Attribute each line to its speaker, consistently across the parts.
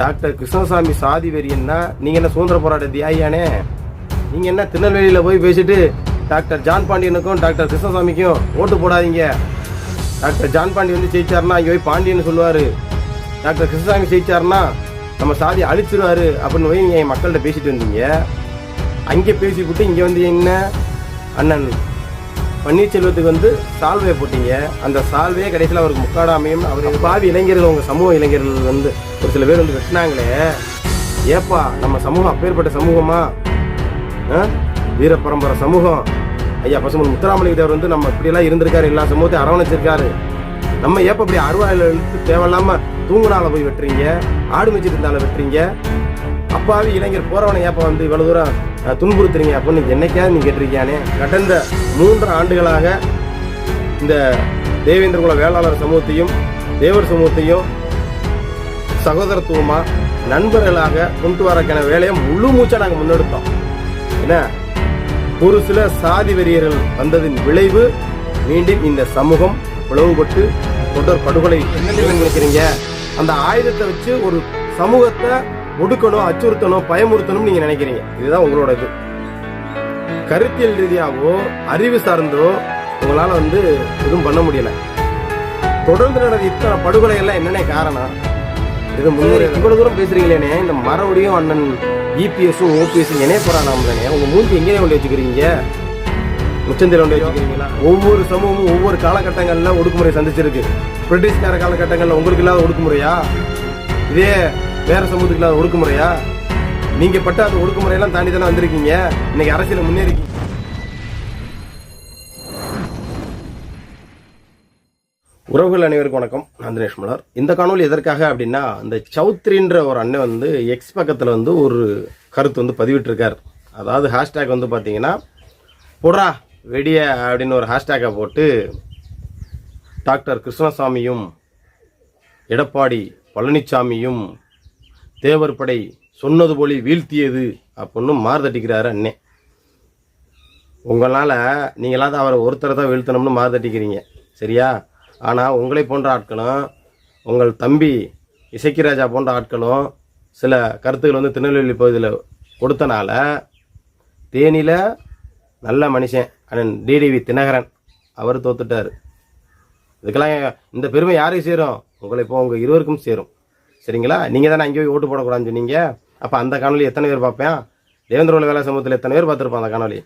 Speaker 1: Doctor Krishnasamy சாதி வெறியன்னா நீங்க என்ன சுதந்திர போராட்ட தியாகியானே? நீங்க என்ன திருநெல்வேலியில போய் பேசிட்டு டாக்டர் ஜான் பாண்டியனுக்கும் டாக்டர் கிருஷ்ணசாமிக்கும் ஓட்டு போடாதீங்க. டாக்டர் ஜான் பாண்டி வந்து ஜெயிச்சாருன்னா இங்கே போய் பாண்டியன்னு சொல்லுவாரு. டாக்டர் கிருஷ்ணசாமி ஜெயிச்சாருன்னா நம்ம சாதி அழிச்சிருவாரு அப்படின்னு போய் நீங்கள் என் மக்கள்கிட்ட பேசிட்டு வந்தீங்க. அங்கே பேசிவிட்டு இங்கே வந்து என்ன? அண்ணன் பன்னீர்செல்வத்துக்கு வந்து சால்வையை போட்டீங்க. அந்த சால்வையே கடைசியில் அவருக்கு முக்காடாமையும் அவர் பாவி இளைஞர்கள் உங்கள் சமூக இளைஞர்கள் வந்து ஒரு சில பேர் வந்து வெட்டினாங்களே. ஏப்பா நம்ம சமூகம் அப்பேற்பட்ட சமூகமா? வீர பரம்பரை சமூகம். ஐயா பசுமன் முத்துராமலிங்க தேவர் வந்து நம்ம இப்படியெல்லாம் இருந்திருக்காரு எல்லா சமூகத்தையும் அரவணைச்சிருக்காரு. நம்ம ஏப்ப இப்படி அருவாயில் இழுத்து தேவையில்லாம தூங்குனால போய் வெட்டுறீங்க ஆடு மேய்ச்சிட்டு இருந்தால வெட்டுறீங்க? அப்பாவி இளைஞர் போறவனை ஏப்ப வந்து இவ்வளவு தூரம் துன்புறுத்துறீங்க அப்படின்னு என்னைக்காவது நீ கேட்டிருக்கியானே? கடந்த மூன்று ஆண்டுகளாக இந்த தேவேந்திர குல வேளாளர் சமூகத்தையும் தேவர் சமூகத்தையும் சகோதரத்துவமா நண்பர்களாக கொண்டு வரக்கான வேலையை முழு மூச்சா நாங்கள் முன்னெடுத்தோம். என்ன? ஒரு சில சாதி வெறியர்கள் வந்ததின் விளைவு மீண்டும் இந்த சமூகம் பிளவுபட்டு தொடர் படுகொலை என்ன நினைக்கிறீங்க அந்த ஆயுதத்தை வச்சு ஒரு சமூகத்தை ஒடுக்கணும் அச்சுறுத்தணும் பயமுறுத்தணும் நீங்க நினைக்கிறீங்க. இதுதான் உங்களோட இது. கருத்தியல் ரீதியாவோ அறிவு சார்ந்தோ உங்களால வந்து எதுவும் பண்ண முடியல. தொடர்ந்து நடந்த இத்தனை படுகொலை எல்லாம் என்னென்ன காரணம்? இது முன்னேறி இவ்வளவு தூரம் பேசுறீங்களேனே இந்த மறுபடியும் அண்ணன் இபிஎஸும் ஓபிஎஸும் இணைய போறானாம் தானே உங்க மூஞ்சி எங்கேயே கொண்டு வச்சுக்கிறீங்க? உச்சந்தில கொண்டு வச்சுக்கிறீங்களா? ஒவ்வொரு சமூகமும் ஒவ்வொரு காலகட்டங்கள்ல ஒடுக்குமுறை சந்திச்சிருக்கு. பிரிட்டிஷ்கார காலகட்டங்கள்ல உங்களுக்கு இல்லாத ஒடுக்குமுறையா? இதே வேற சமூகத்துக்கு இல்லாத ஒடுக்குமுறையா? நீங்க பட்ட அந்த ஒடுக்குமுறையெல்லாம் தாண்டி தானே வந்திருக்கீங்க? இன்னைக்கு அரசியல் முன்னேறி உறவுகள் அனைவருக்கும் வணக்கம். நான் தினேஷ் மலர். இந்த காணொலி எதற்காக அப்படின்னா இந்த சௌத்ரின்ற ஒரு அண்ணன் வந்து எக்ஸ் பக்கத்தில் வந்து ஒரு கருத்து வந்து பதிவிட்டிருக்கார். அதாவது ஹேஷ்டேக் வந்து பார்த்தீங்கன்னா போடுறா வெடிய அப்படின்னு ஒரு ஹேஷ்டேக்கை போட்டு டாக்டர் கிருஷ்ணசாமியும் எடப்பாடி பழனிசாமியும் தேவர் படை சொன்னது போலி வீழ்த்தியது அப்படின்னு மாறுதட்டிக்கிறாரு அண்ணே. உங்களால் நீங்களாவது அவரை ஒருத்தரை தான் வீழ்த்தணும்னு மாறுதட்டிக்கிறீங்க சரியா? ஆனால் உங்களை போன்ற ஆட்களும் உங்கள் தம்பி இசக்கிராஜா போன்ற ஆட்களும் சில கருத்துக்கள் வந்து திருநெல்வேலி பகுதியில் கொடுத்தனால தேனியில் நல்ல மனுஷன் அண்ணன் டிடிவி தினகரன். அவர் தோத்துட்டார். இதுக்கெல்லாம் இந்த பெருமை யாரையும் சேரும்? உங்களை இப்போ உங்கள் இருவருக்கும் சேரும். சரிங்களா? நீங்கள் தானே அங்கே போய் ஓட்டு போடக்கூடாதுன்னு சொன்னீங்க. அப்போ அந்த காணொலி எத்தனை பேர் பார்ப்பேன்? தேவேந்திரோல வேலை சமூகத்தில் எத்தனை பேர் பார்த்துருப்பான் அந்த காணொலி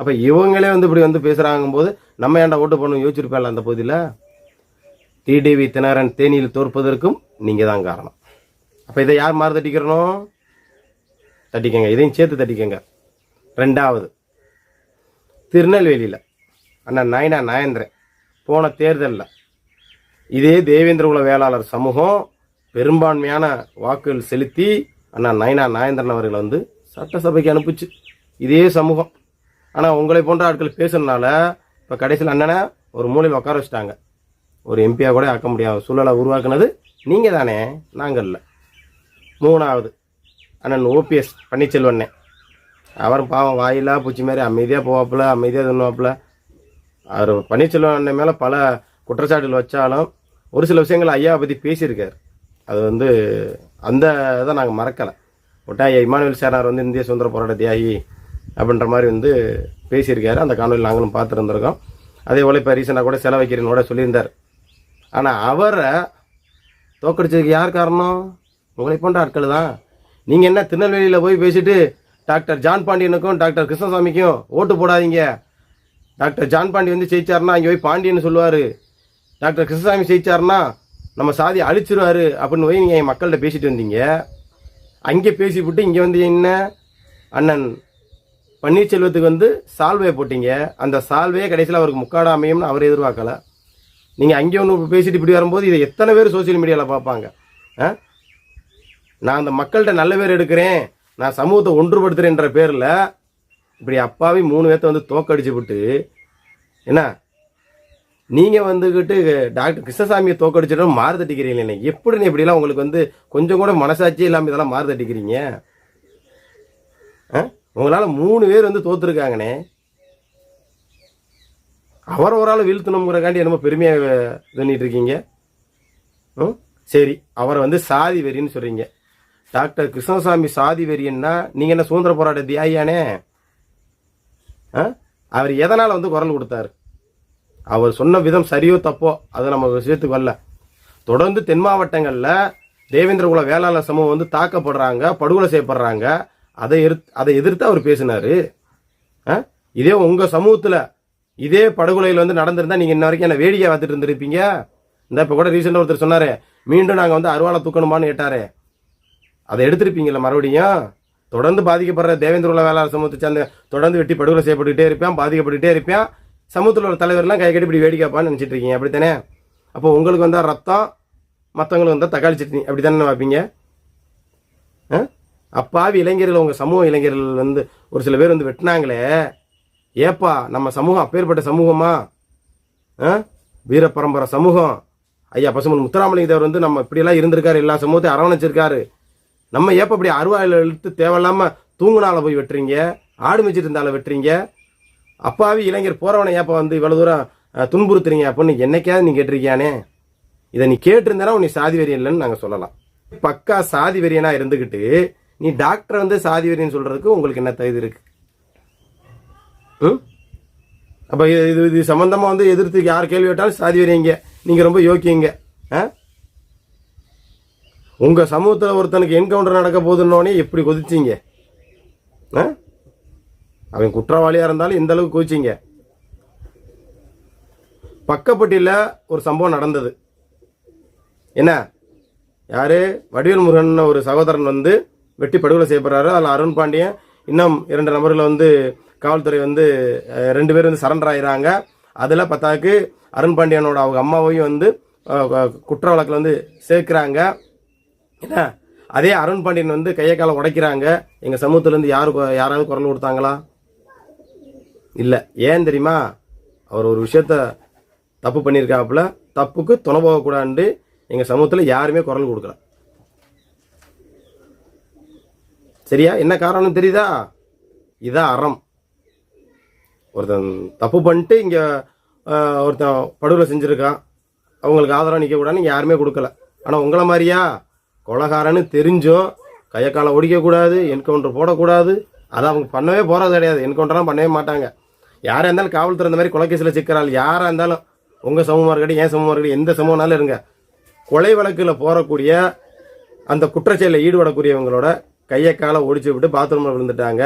Speaker 1: அப்போ இவங்களே வந்து இப்படி வந்து பேசுகிறாங்க போது நம்ம ஏன்டா ஓட்டு போடணும் யோசிச்சிருப்பேன்ல அந்த பகுதியில்? டிடிவி தினகரன் தேனியில் தோற்பதற்கும் நீங்கள் தான் காரணம். அப்போ இதை யார் மாறு தட்டிக்கிறணும் தட்டிக்கங்க. இதையும் சேர்த்து தட்டிக்கங்க. ரெண்டாவது திருநெல்வேலியில் அண்ணா நாயனா நாயந்திரன் போன தேர்தலில் இதே தேவேந்திர குல வேளாளர் சமூகம் பெரும்பான்மையான வாக்குகள் செலுத்தி அண்ணா நயனா நாயந்திரன் அவர்களை வந்து சட்டசபைக்கு அனுப்புச்சு. இதே சமூகம். ஆனால் உங்களை போன்ற ஆட்கள் பேசுனதுனால இப்போ கடைசியில் அண்ணனை ஒரு மூலையில் உட்கார வச்சுட்டாங்க. ஒரு எம்பியாக கூட ஆக்க முடியாத சூழலை உருவாக்குனது நீங்கள் தானே நாங்கள் இல்லை. மூணாவது அண்ணன் ஓபிஎஸ் பன்னீர்செல்வண்ணே. அவரும் பாவம் வாயிலா பூச்சி மாதிரி அமைதியாக போவாப்புல அமைதியாக தின்னுவாப்புல. அவர் பன்னீர்செல்வம் அண்ணன் மேலே பல குற்றச்சாட்டுகள் வச்சாலும் ஒரு சில விஷயங்கள் ஐயாவை பற்றி பேசியிருக்கார். அது வந்து அந்த இதை நாங்கள் மறக்கலை. ஒட்டாய இமானுவேல் சேனார் வந்து இந்திய சுதந்திர போராட்ட தியாகி அப்படின்ற மாதிரி வந்து பேசியிருக்காரு. அந்த காணொலி நாங்களும் பார்த்துருந்துருக்கோம். அதே போல் இப்போ ரீசெண்டாக கூட செலவு வைக்கிறேன்னு கூட சொல்லியிருந்தார். ஆனால் அவரை தோக்கடிச்சதுக்கு யார் காரணம்? உங்களை போன்ற ஆட்கள் தான். நீங்கள் என்ன திருநெல்வேலியில் போய் பேசிட்டு டாக்டர் ஜான் பாண்டியனுக்கும் டாக்டர் கிருஷ்ணசாமிக்கும் ஓட்டு போடாதீங்க. டாக்டர் ஜான் பாண்டி வந்து ஜெயிச்சாருன்னா அங்கே போய் பாண்டியன்னு சொல்லுவார். டாக்டர் கிருஷ்ணசாமி ஜெயிச்சாருன்னா நம்ம சாதி அழிச்சிருவாரு அப்படின்னு போய் நீங்கள் என் மக்கள்கிட்ட பேசிட்டு வந்தீங்க. அங்கே பேசிவிட்டு இங்கே வந்து என்ன? அண்ணன் பன்னீர்செல்வத்துக்கு வந்து சால்வையை போட்டீங்க. அந்த சால்வையே கடைசியில் அவருக்கு முக்காடாமையும்னு அவர் எதிர்பார்க்கல. நீங்கள் அங்கே ஒன்று பேசிட்டு இப்படி வரும்போது இதை எத்தனை பேர் சோஷியல் மீடியாவில் பார்ப்பாங்க? ஆ? நான் அந்த மக்கள்கிட்ட நல்ல பேர் எடுக்கிறேன். நான் சமூகத்தை ஒன்றுபடுத்துகிறேன்ற பேரில் இப்படி அப்பாவி மூணு பேர்த்த வந்து தோக்கடிச்சு விட்டு என்ன? நீங்கள் வந்துக்கிட்டு டாக்டர் கிருஷ்ணசாமியை தோக்கடிச்சிடும் மாறு தட்டிக்கிறீங்களே எப்படின்னு இப்படிலாம் உங்களுக்கு வந்து கொஞ்சம் கூட மனசாட்சியே இல்லாமல் இதெல்லாம் மாறு தட்டிக்கிறீங்க? ஆ? உங்களால் மூணு பேர் வந்து தோத்துருக்காங்கண்ணே. அவரை ஒரு ஆள் வீழ்த்தணுங்கிறக்காண்டி என்னமோ பெருமையாக பண்ணிட்டு இருக்கீங்க. ம் சரி அவரை வந்து சாதி வெறின்னு சொல்கிறீங்க டாக்டர் கிருஷ்ணசாமி சாதி வெறியன்னா நீங்கள் என்ன சுதந்திர போராட்ட தியாகியானே ஆ? அவர் எதனால் வந்து குரல் கொடுத்தாரு? அவர் சொன்ன விதம் சரியோ தப்போ அது நம்ம விஷயத்துக்கு வரல தொடர்ந்து தென் மாவட்டங்களில் தேவேந்திரகுல வேளாளர் சமூகம் வந்து தாக்கப்படுறாங்க படுகொலை செய்யப்படுறாங்க. அதை எதிர்த்து அதை எதிர்த்து அவர் பேசினாரு. ஆ? இதே உங்கள் சமூகத்தில் இதே படுகொலையில் வந்து நடந்திருந்தா நீங்கள் இன்ன வரைக்கும் என்ன வேடிக்கை பார்த்துட்டு இருந்திருப்பீங்க? இந்த இப்போ கூட ரீசெண்டாக ஒருத்தர் சொன்னார் மீண்டும் நாங்கள் வந்து அருவாளை தூக்கணுமான்னு கேட்டாரே. அதை எடுத்திருப்பீங்களா மறுபடியும்? தொடர்ந்து பாதிக்கப்படுற தேவேந்திர உள்ள வேளாளர் சமூகத்தை சேர்ந்த தொடர்ந்து வெட்டி படுகொலை செய்யப்பட்டுக்கிட்டே இருப்பேன் பாதிக்கப்பட்டுகிட்டே இருப்பேன். சமூகத்தில் உள்ள தலைவர்லாம் கை கட்டி இப்படி வேடிக்கைப்பான்னு நினச்சிட்டு இருக்கீங்க. அப்படித்தானே? அப்போ உங்களுக்கு வந்தால் ரத்தம் மற்றவங்களுக்கு வந்தால் தக்காளி சட்னி அப்படி தானே வைப்பீங்க ஆ? அப்பாவி இளைஞர்கள் உங்கள் சமூக இளைஞர்கள் வந்து ஒரு சில பேர் வந்து வெட்டினாங்களே. ஏப்பா நம்ம சமூகம் அப்பேற்பட்ட சமூகமா? ஆ? வீரப்பரம்பரை சமூகம். ஐயா பசுமன் முத்துராமலிங்க தேவர் வந்து நம்ம இப்படியெல்லாம் இருந்திருக்காரு எல்லா சமூகத்தையும் அரவணைச்சிருக்காரு. நம்ம ஏப்ப இப்படி அருவாயில் இழுத்து தேவையில்லாமல் தூங்குனால போய் வெட்டுறீங்க? ஆடு மேய்ச்சிட்டு இருந்தால வெட்டுறீங்க? அப்பாவி இளைஞர் போறவனை ஏப்ப வந்து இவ்வளவு தூரம் துன்புறுத்துறீங்க அப்படின்னு என்னைக்காவது நீ கேட்டிருக்கியானே? இதை நீ கேட்டிருந்தா உன்னை சாதி வெறியன் இல்லைன்னு நாங்கள் சொல்லலாம். பக்கா சாதி வெறியனா இருந்துக்கிட்டு நீ டாக்டர் வந்து சாதி வெறியன் சொல்றதுக்கு உங்களுக்கு என்ன தகுதி இருக்கு? ம்? அப்போ இது இது இது சம்மந்தமாக வந்து எதிர்த்து யார் கேள்வி கேட்டாலும் சாதி வெறியங்க. நீங்கள் ரொம்ப யோக்கியங்க. ஆ? உங்கள் சமூகத்தில் ஒருத்தனுக்கு என்கவுண்டர் நடக்க போதுன்னோடனே எப்படி கொதிச்சிங்க? ஆ? அவன் குற்றவாளியாக இருந்தாலும் இந்த அளவுக்கு கொதிச்சிங்க பக்கப்பட்டியில் ஒரு சம்பவம் நடந்தது. என்ன? யார்? வடிவேல் முருகன் ஒரு சகோதரன் வந்து வெட்டி படுகொலை செய்யப்படுறாரு. அதில் அருண் பாண்டியன் இன்னும் இரண்டு நபர்கள் வந்து காவல்துறை வந்து ரெண்டு பேரும் வந்து சரண்டர் ஆகிறாங்க அதில் பார்த்தாக்கு அருண் பாண்டியனோட அவங்க அம்மாவையும் வந்து குற்ற வழக்கில் வந்து சேர்க்குறாங்க. என்ன? அதே அருண் பாண்டியன் வந்து கையை காலை உடைக்கிறாங்க. எங்கள் சமூகத்துலேருந்து யாரு யாராவது குரல் கொடுத்தாங்களா? இல்லை. ஏன் தெரியுமா? அவர் ஒரு விஷயத்த தப்பு பண்ணியிருக்காப்புல தப்புக்கு துணை போகக்கூடாது எங்கள் சமூகத்தில் யாருமே குரல் கொடுக்கல. சரியா? என்ன காரணம் தெரியுதா? இதான் அறம். ஒருத்தன் தப்பு பண்ணிட்டு இங்கே ஒருத்தன் படுகொலை செஞ்சுருக்கான் அவங்களுக்கு ஆதரவு நிற்கக்கூடாதுன்னு இங்கே யாருமே கொடுக்கல. ஆனால் உங்களை மாதிரியா? கொலகாரன்னு தெரிஞ்சோ கையை காலை ஒடிக்கக்கூடாது என்கவுண்டர் போடக்கூடாது. அதை அவங்க பண்ணவே போகிறது கிடையாது. என்கவுண்டர்லாம் பண்ணவே மாட்டாங்க. யாராக இருந்தாலும் காவல்துறை இந்த மாதிரி கொலைக்கேசில் சிக்கிறாள் யாராக இருந்தாலும் உங்கள் சமூகமாக இருக்கட்டும் என் சமூகமாக இருக்கட்டும் எந்த சமூகனாலும் இருங்க. கொலை வழக்கில் போகக்கூடிய அந்த குற்றச்செயலில் ஈடுபடக்கூடியவங்களோட கையை காலை ஒடிச்சு விட்டு பாத்ரூமில் விழுந்துட்டாங்க.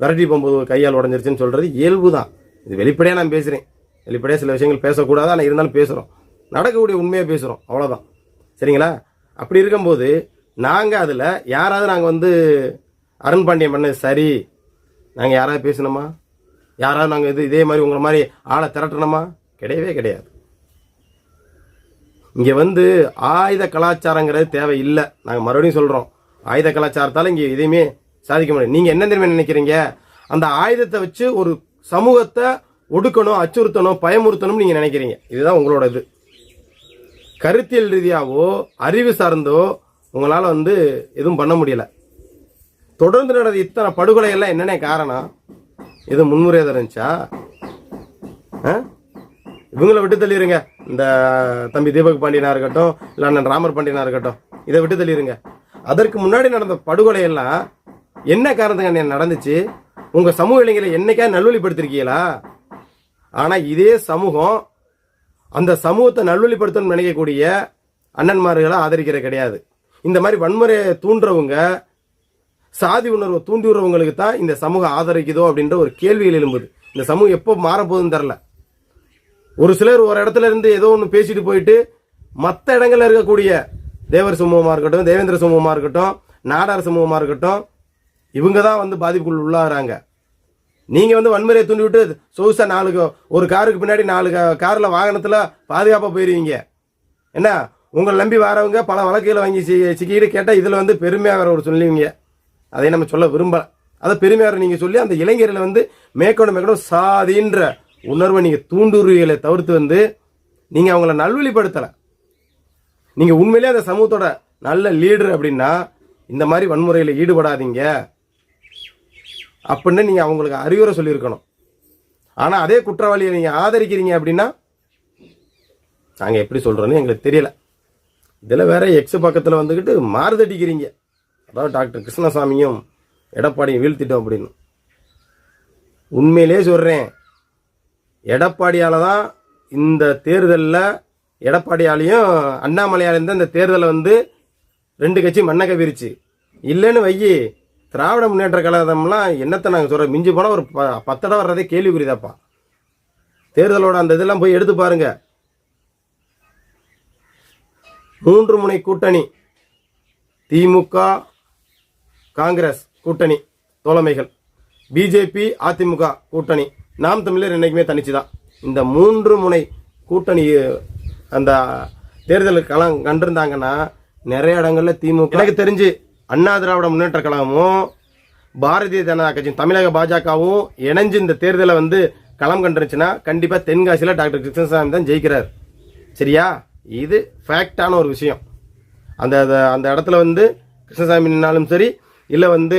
Speaker 1: விரட்டி போகும்போது கையால் உடஞ்சிருச்சுன்னு சொல்கிறது இயல்பு தான் இது வெளிப்படையாக நான் பேசுகிறேன் வெளிப்படையாக சில விஷயங்கள் பேசக்கூடாது? ஆனால் இருந்தாலும் பேசுகிறோம் நடக்கக்கூடிய உண்மையாக பேசுகிறோம் அவ்வளோதான் சரிங்களா? அப்படி இருக்கும்போது நாங்கள் அதில் யாராவது நாங்கள் வந்து அருண் பாண்டியன் பண்ணது சரி. நாங்கள் யாராவது பேசணுமா? யாராவது நாங்கள் இது இதே மாதிரி உங்களை மாதிரி ஆளை திரட்டணுமா? கிடையவே கிடையாது. இங்கே வந்து ஆயுத கலாச்சாரங்கிறது தேவையில்லை. நாங்கள் மறுபடியும் சொல்கிறோம் ஆயுத கலாச்சாரத்தால் இங்கே எதையுமே சாதிக்க முடியாது. நீங்கள் என்ன தெரியுமா நினைக்கிறீங்க? அந்த ஆயுதத்தை வச்சு ஒரு சமூகத்தை ஒடுக்கணும் அச்சுறுத்தணும் பயமுறுத்தணும்னு நீங்கள் நினைக்கிறீங்க. இதுதான் உங்களோட இது. கருத்தியல் ரீதியாகவோ அறிவு சார்ந்தோ உங்களால் வந்து எதுவும் பண்ண முடியல. தொடர்ந்து நடந்த இத்தனை படுகொலை எல்லாம் என்னென்ன காரணம்? இது முன்முறையாக இருந்துச்சா? ஆ? விட்டு தள்ளிடுங்க இந்த தம்பி தீபக் பாண்டியனா இருக்கட்டும் இல்லை அண்ணன் ராமர் பாண்டியனா இருக்கட்டும் இதை விட்டு தள்ளிடுங்க அதற்கு முன்னாடி நடந்த படுகொலை எல்லாம் என்ன காரணத்துக்கு நடந்துச்சு? உங்கள் சமூக இளைஞரை என்னைக்கா நல்வழிப்படுத்திருக்கீங்களா ஆனால் இதே சமூகம் அந்த சமூகத்தை நல்வழிப்படுத்தணும்னு நினைக்கக்கூடிய அண்ணன்மார்களை ஆதரிக்கிறது கிடையாது. இந்த மாதிரி வன்முறையை தூண்டுறவங்க சாதி உணர்வை தூண்டி விடுறவங்களுக்கு தான் இந்த சமூகம் ஆதரிக்குதோ அப்படின்ற ஒரு கேள்விகள் எழும்புது. இந்த சமூகம் எப்போ மாறப்போகுதுன்னு தெரில ஒரு சிலர் ஒரு இடத்துல இருந்து ஏதோ ஒன்று பேசிட்டு போயிட்டு மற்ற இடங்களில் இருக்கக்கூடிய தேவர் சமூகமாக இருக்கட்டும் தேவேந்திர சமூகமாக இருக்கட்டும் நாடார் சமூகமாக இருக்கட்டும் இவங்க தான் வந்து பாதிப்புக்குள் உள்ளாகிறாங்க. நீங்கள் வந்து வன்முறையை தூண்டி விட்டு சொகுசாக நாலு ஒரு காருக்கு பின்னாடி நாலு காரில் வாகனத்தில் பாதுகாப்பாக போயிடுவீங்க என்ன? உங்களை நம்பி வரவங்க பல வழக்குகளை வாங்கி சிக்கிட்டு கேட்டால் இதில் வந்து பெருமையாக வேற ஒரு சொல்லுவீங்க. அதை நம்ம சொல்ல விரும்பல. அதை பெருமையாக நீங்கள் சொல்லி அந்த இளைஞர்களை வந்து மேற்கொண்டு மேற்கொண்டு சாதின்ற உணர்வை நீங்கள் தூண்டுருவீகளை தவிர்த்து வந்து நீங்கள் அவங்கள நல்வழிப்படுத்தலை. நீங்கள் உண்மையிலே அந்த சமூகத்தோட நல்ல லீடர் அப்படின்னா இந்த மாதிரி வன்முறையில் ஈடுபடாதீங்க. அப்படின்னு நீங்கள் அவங்களுக்கு அறிவுரை சொல்லியிருக்கணும். ஆனால் அதே குற்றவாளியை நீங்கள் ஆதரிக்கிறீங்க அப்படின்னா நாங்கள் எப்படி சொல்கிறோன்னு எங்களுக்கு தெரியல. இதில் வேற எக்ஸ் பக்கத்தில் வந்துக்கிட்டு மாறுதட்டிக்கிறீங்க. அதாவது டாக்டர் கிருஷ்ணசாமியும் எடப்பாடியும் வீழ்த்திட்டோம் அப்படின்னு. உண்மையிலே சொல்கிறேன் எடப்பாடியால் தான் இந்த தேர்தலில் எடப்பாடியாலையும் அண்ணாமலையாலையும் தான் இந்த தேர்தலை வந்து ரெண்டு கட்சி மண்ணக்க கவிரிச்சு. இல்லைன்னு வையி திராவிட முன்னேற்ற கழகம்லாம் என்னத்தை நாங்கள் சொல்கிறோம் மிஞ்சி போனால் ஒரு ப பத்தடை வர்றதே கேள்விக்குறிதாப்பா. தேர்தலோட அந்த இதெல்லாம் போய் எடுத்து பாருங்க. மூன்று முனை கூட்டணி திமுக காங்கிரஸ் கூட்டணி தோழமைகள். பிஜேபி அதிமுக கூட்டணி. நாம் தமிழர் என்றைக்குமே தனிச்சு தான் இந்த மூன்று முனை கூட்டணி அந்த தேர்தல் களம் கண்டிருந்தாங்கன்னா நிறைய இடங்களில் திமுக எனக்கு தெரிஞ்சு அண்ணா திராவிட முன்னேற்ற கழகமும் பாரதிய ஜனதா கட்சியும் தமிழக பாஜகவும் இணைஞ்சு இந்த தேர்தலை வந்து களம் கண்டுருச்சுன்னா கண்டிப்பாக தென்காசியில் டாக்டர் கிருஷ்ணசாமி தான் ஜெயிக்கிறார். சரியா? இது ஃபேக்டான ஒரு விஷயம். அந்த அந்த- அந்த இடத்துல வந்து கிருஷ்ணசாமி நின்னாலும் சரி இல்லை வந்து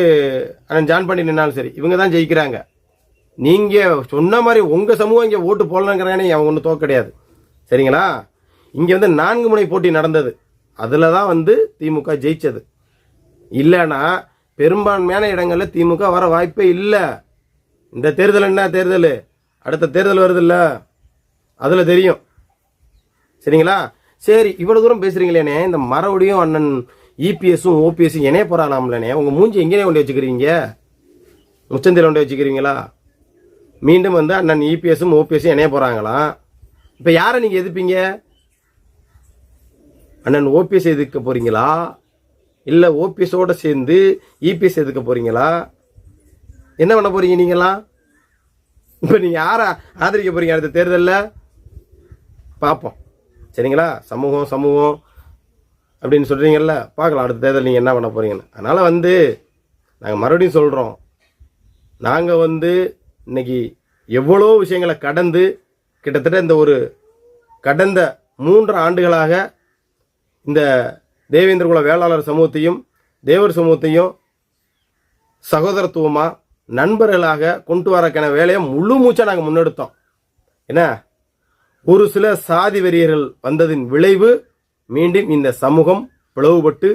Speaker 1: அண்ணன் ஜான் பண்ணி நின்னாலும் சரி இவங்க தான் ஜெயிக்கிறாங்க. நீங்கள் சொன்ன மாதிரி உங்கள் சமூகம் இங்கே ஓட்டு போடலங்கிறானே அவங்க ஒன்றும் தோக்க கிடையாது. சரிங்களா? இங்கே வந்து நான்கு முனை போட்டி நடந்தது. அதில் தான் வந்து திமுக ஜெயித்தது இல்லைன்னா பெரும்பான்மையான இடங்களில் திமுக வர வாய்ப்பே இல்லை. இந்த தேர்தல் என்ன தேர்தல்? அடுத்த தேர்தல் வருதுல்ல? அதில் தெரியும். சரிங்களா? சரி இவ்வளோ தூரம் பேசுகிறீங்களேனே இந்த மறுபடியும் அண்ணன் இபிஎஸும் ஓபிஎஸும் இணைய போறாளாம்லனே உங்கள் மூஞ்சி எங்கேயே கொண்டு வச்சுக்கிறீங்க? முச்சந்தில கொண்டு வச்சுக்கிறீங்களா? மீண்டும் வந்து அண்ணன் இபிஎஸும் ஓபிஎஸும் இணைய போகிறாங்களாம் இப்போ யாரை நீங்கள் எதிர்ப்பீங்க? அண்ணன் ஓபிஎஸ் எதிர்க்க போகிறீங்களா இல்லை ஓபிஎஸோட சேர்ந்து இபிஎஸ் எதிர்க்க போகிறீங்களா என்ன பண்ண போகிறீங்க நீங்களாம் இப்போ நீங்கள் யாரை ஆதரிக்க போகிறீங்க அடுத்த தேர்தலில்? பார்ப்போம் சரிங்களா? சமூகம் சமூகம். அப்படின்னு சொல்கிறீங்கல்ல பார்க்கலாம் அடுத்த தேர்தல் நீங்கள் என்ன பண்ண போகிறீங்கன்னு அதனால் வந்து நாங்கள் மறுபடியும் சொல்கிறோம் நாங்கள் வந்து இன்றைக்கி எவ்வளோ விஷயங்களை கடந்து கிட்டத்தட்ட இந்த ஒரு கடந்த மூன்று ஆண்டுகளாக இந்த தேவேந்திர குல வேளாளர் சமூகத்தையும் தேவர் சமூகத்தையும் சகோதரத்துவமாக நண்பர்களாக கொண்டு வரக்கான வேலையை முழு மூச்சாக நாங்கள் முன்னெடுத்தோம். என்ன? ஒரு சில சாதி வெறியர்கள் வந்ததின் விளைவு மீண்டும் இந்த சமூகம் பிளவுபட்டு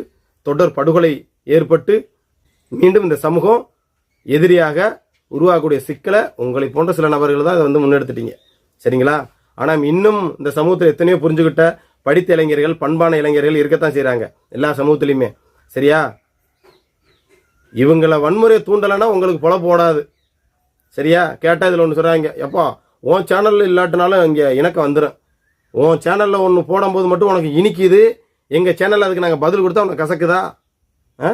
Speaker 1: தொடர் படுகொலை ஏற்பட்டு மீண்டும் இந்த சமூகம் எதிரியாக உருவாகக்கூடிய சிக்கலை உங்களை போன்ற சில நபர்கள் தான் இதை வந்து முன்னெடுத்துட்டீங்க. சரிங்களா? ஆனால் இன்னும் இந்த சமூகத்தில் எத்தனையோ புரிஞ்சுக்கிட்ட படித்த இளைஞர்கள் பண்பான இளைஞர்கள் இருக்கத்தான் செய்கிறாங்க எல்லா சமூகத்துலேயுமே. சரியா? இவங்களை வன்முறையை தூண்டலைன்னா உங்களுக்கு புல போடாது. சரியா? கேட்டால் இதில் ஒன்று சொல்கிறாங்க எப்போ உன் சேனலில் இல்லாட்டினாலும் இங்கே இணக்கம் வந்துடும் உன் சேனலில் ஒன்று போடும்போது மட்டும் உனக்கு இனிக்குது. எங்கள் சேனலில் அதுக்கு நாங்கள் பதில் கொடுத்தா உனக்கு கசக்குதா? ஆ?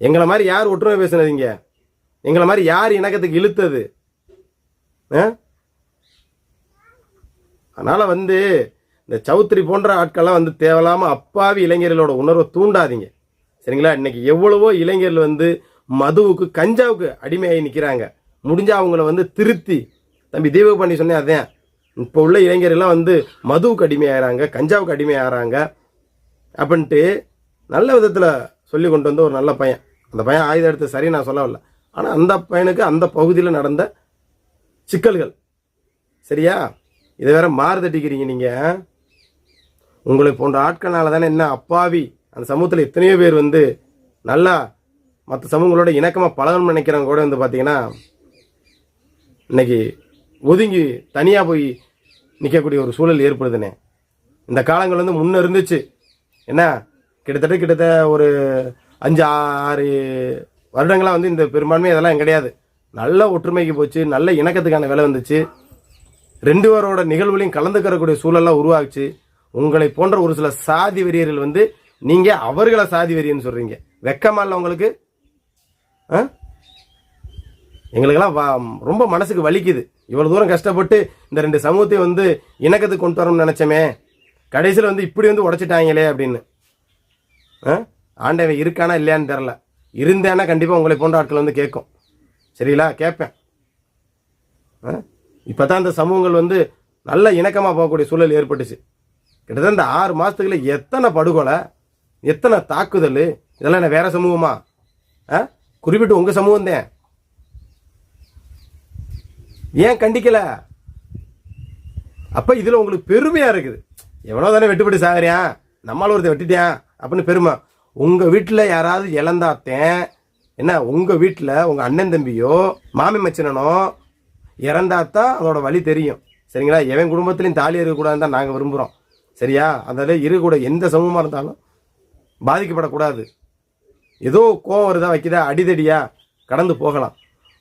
Speaker 1: எங்களை மாதிரி யார் ஒற்றுமை பேசுனதுங்க? எங்களை மாதிரி யார் இணக்கத்துக்கு இழுத்தது? ஆ? அதனால் வந்து இந்த சௌத்ரி போன்ற ஆட்கள்லாம் வந்து தேவையில்லாமல் அப்பாவி இளைஞர்களோட உணர்வை தூண்டாதீங்க. சரிங்களா? இன்னைக்கு எவ்வளவோ இளைஞர்கள் வந்து மதுவுக்கு கஞ்சாவுக்கு அடிமையாகி நிற்கிறாங்க முடிஞ்சால் அவங்கள வந்து திருத்தி. தம்பி தீபகபாண்டி சொன்னேன் அதான் இப்போ உள்ள இளைஞர்கள்லாம் வந்து மதுவுக்கு அடிமையாகிறாங்க கஞ்சாவுக்கு அடிமையாகிறாங்க அப்படின்ட்டு நல்ல விதத்தில் சொல்லி கொண்டு வந்த ஒரு நல்ல பையன். அந்த பையன் ஆயுதம் எடுத்து சரி நான் சொல்ல வரல. ஆனால் அந்த பையனுக்கு அந்த பகுதியில் நடந்த சிக்கல்கள். சரியா? இதை வேற மாறுதட்டிக்கிறீங்க நீங்கள் உங்களை போன்ற ஆட்களால் தானே என்ன அப்பாவி? அந்த சமூகத்தில் எத்தனையோ பேர் வந்து நல்லா மற்ற சமூகங்களோட இணக்கமாக பழகணும்னு நினைக்கிறவங்க கூட வந்து பார்த்தீங்கன்னா இன்னைக்கு ஒதுங்கி தனியாக போய் நிற்கக்கூடிய ஒரு சூழல் ஏற்படுதுனே. இந்த காலங்கள் வந்து முன்னே இருந்துச்சு. என்ன? கிட்டத்தட்ட கிட்டத்தட்ட ஒரு அஞ்சு ஆறு வருடங்களாக வந்து இந்த பெரும்பான்மை இதெல்லாம் கிடையாது. நல்ல ஒற்றுமைக்கு போச்சு நல்ல இணக்கத்துக்கான வேலை வந்துச்சு. ரெண்டு பேரோட நிகழ்வுலையும் கலந்துக்கிறக்கூடிய சூழலாம் உருவாச்சு. உங்களை போன்ற ஒரு சில சாதி வெறியர்கள் வந்து நீங்கள் அவர்களை சாதி வெறியன்னு சொல்கிறீங்க வெக்கமா இல்லை உங்களுக்கு? ஆ? எங்களுக்கெல்லாம் வா- ரொம்ப மனசுக்கு வலிக்குது. இவ்வளோ தூரம் கஷ்டப்பட்டு இந்த ரெண்டு சமூகத்தை வந்து இணக்கத்துக்கு கொண்டு வரணும்னு நினச்சோமே கடைசியில் வந்து இப்படி வந்து உடைச்சிட்டாங்களே அப்படின்னு. ஆ? ஆண்டவன் இருக்கானா இல்லையான்னு தெரில இருந்தேன்னா கண்டிப்பாக உங்களை போன்ற ஆட்கள் வந்து கேட்கும். சரிங்களா? கேட்பேன். இப்போ தான் இந்த சமூகங்கள் வந்து நல்ல இணக்கமாக போகக்கூடிய சூழல் ஏற்பட்டுச்சு. கிட்டத்தட்ட இந்த ஆறு மாதத்துக்குள்ள எத்தனை படுகொலை எத்தனை தாக்குதல் இதெல்லாம் என்ன வேறு சமூகமா? ஆ? குறிப்பிட்டு உங்கள் சமூகம் தான் ஏன் கண்டிக்கல? அப்ப இதுல உங்களுக்கு பெருமையா இருக்குது. எவ்வளோ தானே வெட்டுப்பட்டு சாகுறியான் நம்மால ஒருத்த வெட்டிட்டியான் அப்படின்னு பெருமை. உங்கள் வீட்டில் யாராவது இழந்தாத்தேன் என்ன உங்கள் வீட்டில் உங்கள் அண்ணன் தம்பியோ மாமி மச்சினனோ இறந்தாத்தான் அதோட வழி தெரியும். சரிங்களா? எவன் குடும்பத்துலையும் தாலி இருக்கக்கூடாதுன்னு தான் நாங்கள் விரும்புகிறோம் சரியா? அதாவது இருக்கக்கூட எந்த சமூகமாக இருந்தாலும் பாதிக்கப்படக்கூடாது. ஏதோ கோவம் வருதா வைக்குதா? அடிதடியா கடந்து போகலாம்.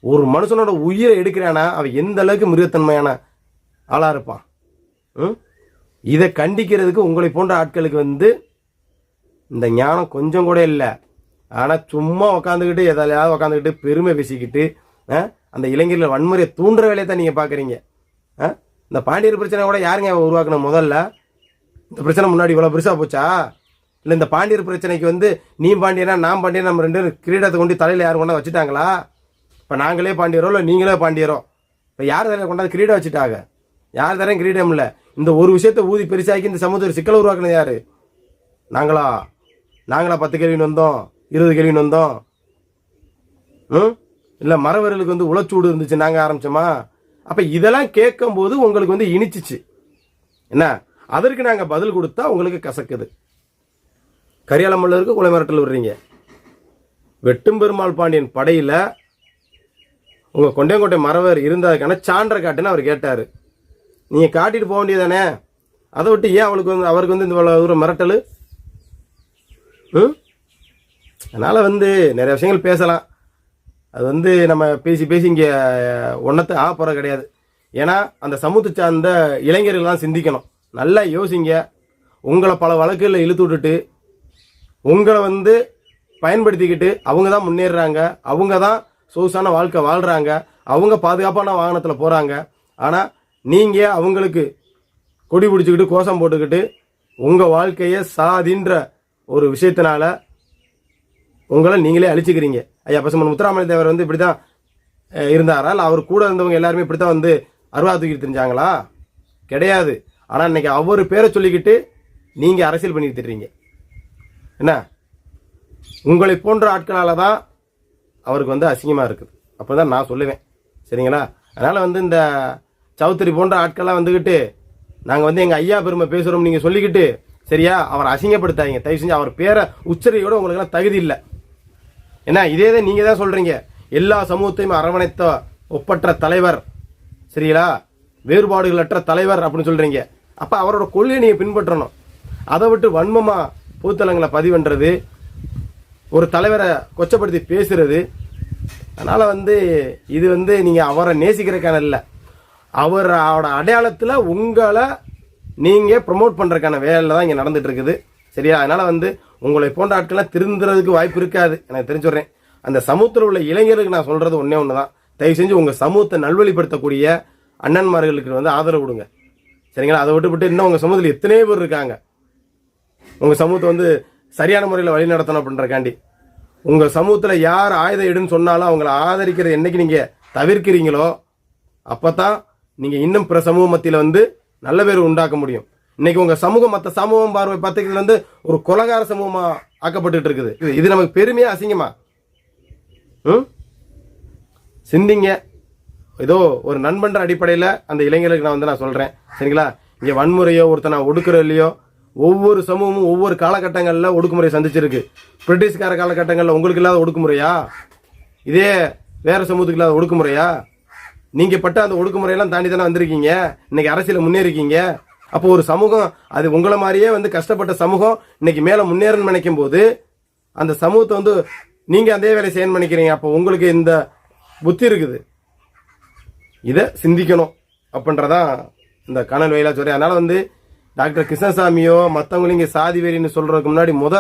Speaker 1: ஒரு மனுஷனோட உயிரை எடுக்கிறானா? அவன் எந்த அளவுக்கு மிருகத்தன்மையான ஆளாக இருப்பான்? ம்? இதை கண்டிக்கிறதுக்கு உங்களை போன்ற ஆட்களுக்கு வந்து இந்த ஞானம் கொஞ்சம் கூட இல்லை. ஆனால் சும்மா உக்காந்துக்கிட்டு எதாலையாவது உக்காந்துக்கிட்டு பெருமை பேசிக்கிட்டு ஆ, அந்த இளைஞர்கள் வன்முறையை தூண்டுற வேலையை தான் நீங்கள் பார்க்குறீங்க இந்த பாண்டியர் பிரச்சனை கூட யாருங்க உருவாக்கின முதல்ல? இந்த பிரச்சனை முன்னாடி இவ்வளோ பெருசாக போச்சா? இல்லை இந்த பாண்டியர் பிரச்சனைக்கு வந்து நீ பாண்டியனா நான் பாண்டியன் நம்ம ரெண்டு கிரீடத்தை கொண்டு தலையில் யாரும் கொண்டா வச்சுட்டாங்களா? இப்போ நாங்களே பாண்டியரோ இல்லை நீங்களே பாண்டியரோ? இப்போ யார் தலையில் கொண்டாந்து கிரீடம் வச்சுட்டாங்க? யார் தரையும் கிரீடம் இல்லை. இந்த ஒரு விஷயத்தை ஊதி பெருசாக்கி இந்த சமூகத்தில் சிக்கலை உருவாக்குனது யார்? நாங்களா? நாங்களா பத்து கேள்வின்னு வந்தோம் இருபது கேள்வின்னு வந்தோம். ம்? இல்லை மரவர்களுக்கு வந்து உளச்சூடு இருந்துச்சு நாங்கள் ஆரம்பிச்சோமா? அப்போ இதெல்லாம் கேட்கும்போது உங்களுக்கு வந்து இனிச்சிச்சு. என்ன? அதற்கு நாங்கள் பதில் கொடுத்தா உங்களுக்கு கசக்குது. கரியாலமல்லருக்கு மல்லருக்கு மிரட்டல் விடுறீங்க. வெட்டும் பெருமாள் பாண்டியன் படையில் உங்கள் கொண்டையங்கோட்டை மறவர் இருந்ததுக்கான சான்றை காட்டுன்னு அவர் கேட்டார். நீங்கள் காட்டிட்டு போக வேண்டியதானே அதை விட்டு ஏன் அவளுக்கு வந்து அவருக்கு வந்து இந்த ஒரு தூரம் மிரட்டல்? ம்? அதனால் வந்து நிறைய விஷயங்கள் பேசலாம். அது வந்து நம்ம பேசி பேசி இங்கே ஒன்றத்தை ஆ போகிற கிடையாது. ஏன்னா அந்த சமூகத்தை சார்ந்த இளைஞர்கள்லாம் சிந்திக்கணும். நல்லா யோசிங்க. உங்களை பல வழக்குகளில் இழுத்து விட்டுட்டு உங்களை வந்து பயன்படுத்திக்கிட்டு அவங்க தான் முன்னேறுறாங்க. அவங்க தான் சொகுசான வாழ்க்கை வாழ்கிறாங்க அவங்க பாதுகாப்பான வாகனத்தில் போகிறாங்க ஆனால் நீங்கள் அவங்களுக்கு கொடி பிடிச்சிக்கிட்டு கோஷம் போட்டுக்கிட்டு உங்கள் வாழ்க்கையை சாதின்ற ஒரு விஷயத்தினால உங்களை நீங்களே அழிச்சிக்கிறீங்க. ஐயா பசுமன் முத்துராமலிங்க தேவர் வந்து இப்படி தான் இருந்தாரா? இல்லை அவர் கூட இருந்தவங்க எல்லாருமே இப்படி தான் வந்து அருவா தூக்கி தெரிஞ்சாங்களா? கிடையாது. ஆனால் இன்னைக்கு அவர் பேரை சொல்லிக்கிட்டு நீங்கள் அரசியல் பண்ணிட்டு தர்றீங்க என்ன? உங்களை போன்ற ஆட்களால் தான் அவருக்கு வந்து அசிங்கமாக இருக்குது. அப்போ தான் நான் சொல்லுவேன். சரிங்களா? அதனால் வந்து இந்த சௌத்ரி போன்ற ஆட்கள்லாம் வந்துக்கிட்டு நாங்கள் வந்து எங்கள் ஐயா பெருமை பேசுகிறோம் நீங்கள் சொல்லிக்கிட்டு சரியா? அவரை அசிங்கப்படுத்தாதீங்க. தயவு செஞ்சு அவர் பேரை உச்சரியோட உங்களுக்கெல்லாம் தகுதி இல்லை. ஏன்னா இதே தான் நீங்கள் தான் சொல்கிறீங்க எல்லா சமூகத்தையும் அரவணைத்த ஒப்பற்ற தலைவர் சரிங்களா? வேறுபாடுகளற்ற தலைவர் அப்படின்னு சொல்கிறீங்க அப்போ அவரோட கொள்கையை நீங்கள் பின்பற்றணும். அதை விட்டு வன்மமாக பூத்தலங்களை பதிவுன்றது ஒரு தலைவரை கொச்சப்படுத்தி பேசுறது. அதனால் வந்து இது வந்து நீங்கள் அவரை நேசிக்கிறக்கான இல்லை. அவர் அவரோட அடையாளத்தில் உங்களை நீங்கள் ப்ரொமோட் பண்ணுறதுக்கான வேலை தான் இங்கே நடந்துட்டு இருக்குது சரியா? அதனால் வந்து உங்களை போன்ற ஆட்கள்லாம் திருந்துறதுக்கு வாய்ப்பு இருக்காது. எனக்கு தெரிஞ்சுடுறேன் அந்த சமூகத்தில் உள்ள இளைஞர்களுக்கு நான் சொல்கிறது ஒன்றே ஒன்று தான் தயவு செஞ்சு உங்கள் சமூகத்தை நல்வழிப்படுத்தக்கூடிய அண்ணன்மார்களுக்கு வந்து ஆதரவு கொடுங்க. சரிங்களா? அதை விட்டுவிட்டு இன்னும் உங்கள் சமூகத்தில் எத்தனையோ பேர் இருக்காங்க. உங்கள் சமூகத்தை வந்து சரியான முறையில் வழி நடத்தணும் அப்படின்றக்காண்டி. உங்கள் சமூகத்தில் யார் ஆயுதம் எடுன்னு சொன்னாலும் அவங்கள ஆதரிக்கிறத என்னைக்கு நீங்கள் தவிர்க்கிறீங்களோ அப்போ தான் நீங்கள் இன்னும் பிற சமூக மத்தியில் வந்து நல்ல பேர் உண்டாக்க முடியும். இன்னைக்கு உங்கள் சமூகம் மற்ற சமூகம் பார்வை பத்திரிகையில் வந்து ஒரு கொலகார சமூகமாக ஆக்கப்பட்டு இருக்குது. இது- இது நமக்கு பெருமையா அசிங்கமா? ம்? சிந்திங்க. ஏதோ ஒரு நண்பன்ற அடிப்படையில் அந்த இளைஞர்களுக்கு நான் வந்து நான் சொல்கிறேன் சரிங்களா? இங்கே வன்முறையோ ஒருத்தனை ஒடுக்குற இல்லையோ ஒவ்வொரு சமூகமும் ஒவ்வொரு காலகட்டங்களில் ஒடுக்குமுறை சந்திச்சிருக்கு. பிரிட்டிஷ்கார காலகட்டங்களில் உங்களுக்கு இல்லாத ஒடுக்குமுறையா? இதே வேறு சமூகத்துக்கு இல்லாத ஒடுக்குமுறையா? நீங்கள் பட்ட அந்த ஒடுக்குமுறையெல்லாம் தாண்டி தானே வந்திருக்கீங்க? இன்னைக்கு அரசியலில் முன்னேறிக்கீங்க. அப்போ ஒரு சமூகம் அது உங்களை மாதிரியே வந்து கஷ்டப்பட்ட சமூகம் இன்னைக்கு மேலே முன்னேறணும்னு நினைக்கும் போது அந்த சமூகத்தை வந்து நீங்கள் அதே வேலை செய்யணும்னு நினைக்கிறீங்க. அப்போ உங்களுக்கு இந்த புத்தி இருக்குது. இதை சிந்திக்கணும் அப்படின்றதான் இந்த கனல் வயலா அதனால் வந்து டாக்டர் கிருஷ்ணசாமியோ மற்றவங்களும் இங்கே சாதி வெறின்னு சொல்கிறதுக்கு முன்னாடி முத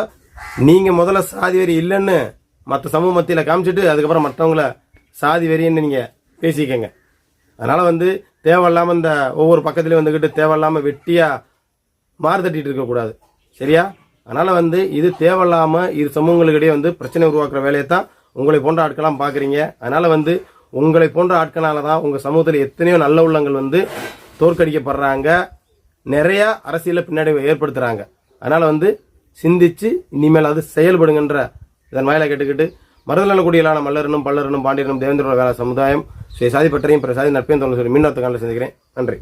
Speaker 1: நீங்கள் முதல்ல சாதி வெறி இல்லைன்னு மற்ற சமூக மத்தியில் காமிச்சிட்டு அதுக்கப்புறம் மற்றவங்கள சாதி வெறின்னு நீங்கள் பேசிக்கங்க. அதனால் வந்து தேவையில்லாமல் இந்த ஒவ்வொரு பக்கத்துலேயும் வந்துக்கிட்டு தேவையில்லாமல் வெட்டியாக மாறு தட்டிட்டு இருக்கக்கூடாது சரியா? அதனால் வந்து இது தேவையில்லாமல் இரு சமூகங்களுக்கிடையே வந்து பிரச்சனை உருவாக்குற வேலையை தான் உங்களை போன்ற ஆட்கள்லாம் பார்க்குறீங்க அதனால் வந்து உங்களை போன்ற ஆட்களால் தான் உங்கள் சமூகத்தில் எத்தனையோ நல்ல உள்ளங்கள் வந்து தோற்கடிக்கப்படுறாங்க. நிறையா அரசியல பின்னாடி ஏற்படுத்துகிறாங்க அதனால் வந்து சிந்திச்சு இனிமேல் அது செயல்படுங்கன்ற இதன் வாயில கேட்டுக்கிட்டு மருதநல குடியிலான மல்லரனும் பல்லரனும் பாண்டியனும் தேவேந்திரோட வேலை சமுதாயம் சுய சாதி பற்றையும் பிற சாதி நட்பையும் தோணும் சொல்லி மின்னோத்த சந்திக்கிறேன். நன்றி.